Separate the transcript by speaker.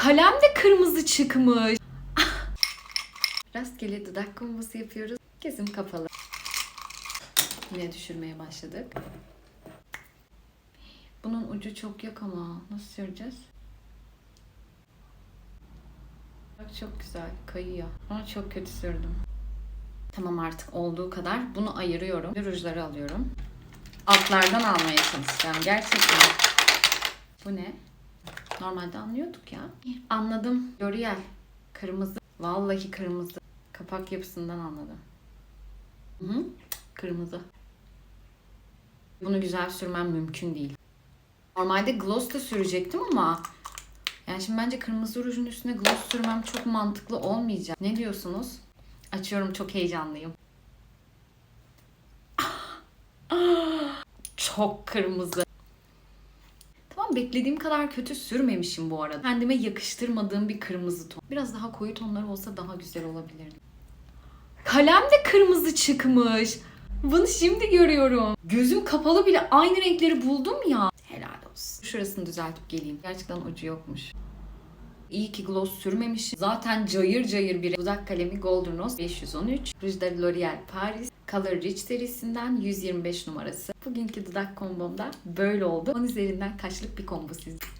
Speaker 1: Kalem de kırmızı çıkmış. Rastgele dudak kombosu yapıyoruz. Gözüm kapalı. Yine düşürmeye başladık. Bunun ucu çok yok ama nasıl süreceğiz? Bak çok güzel kayıyor. Ama çok kötü sürdüm. Tamam artık olduğu kadar bunu ayırıyorum. Rujları alıyorum. Altlardan almaya çalışacağım gerçekten. Bu ne? Normalde anlıyorduk ya. Anladım. L'Oreal. Kırmızı. Vallahi kırmızı. Kapak yapısından anladım. Hı hı. Kırmızı. Bunu güzel sürmem mümkün değil. Normalde gloss da sürecektim ama yani şimdi bence kırmızı rujun üstüne gloss sürmem çok mantıklı olmayacak. Ne diyorsunuz? Açıyorum çok heyecanlıyım. Çok kırmızı. Beklediğim kadar kötü sürmemişim bu arada. Kendime yakıştırmadığım bir kırmızı ton. Biraz daha koyu tonları olsa daha güzel olabilirdi. Kalem de kırmızı çıkmış. Bunu şimdi görüyorum. Gözüm kapalı bile aynı renkleri buldum ya. Helal olsun. Şurasını düzeltip geleyim. Gerçekten ucu yokmuş. İyi ki gloss sürmemişim. Zaten cayır cayır bir dudak kalemi Golden Rose 513. Ruj da L'Oreal Paris Color Rich serisinden 125 numarası. Bugünkü dudak kombomda böyle oldu. 10 üzerinden kaçlık bir kombo sizce?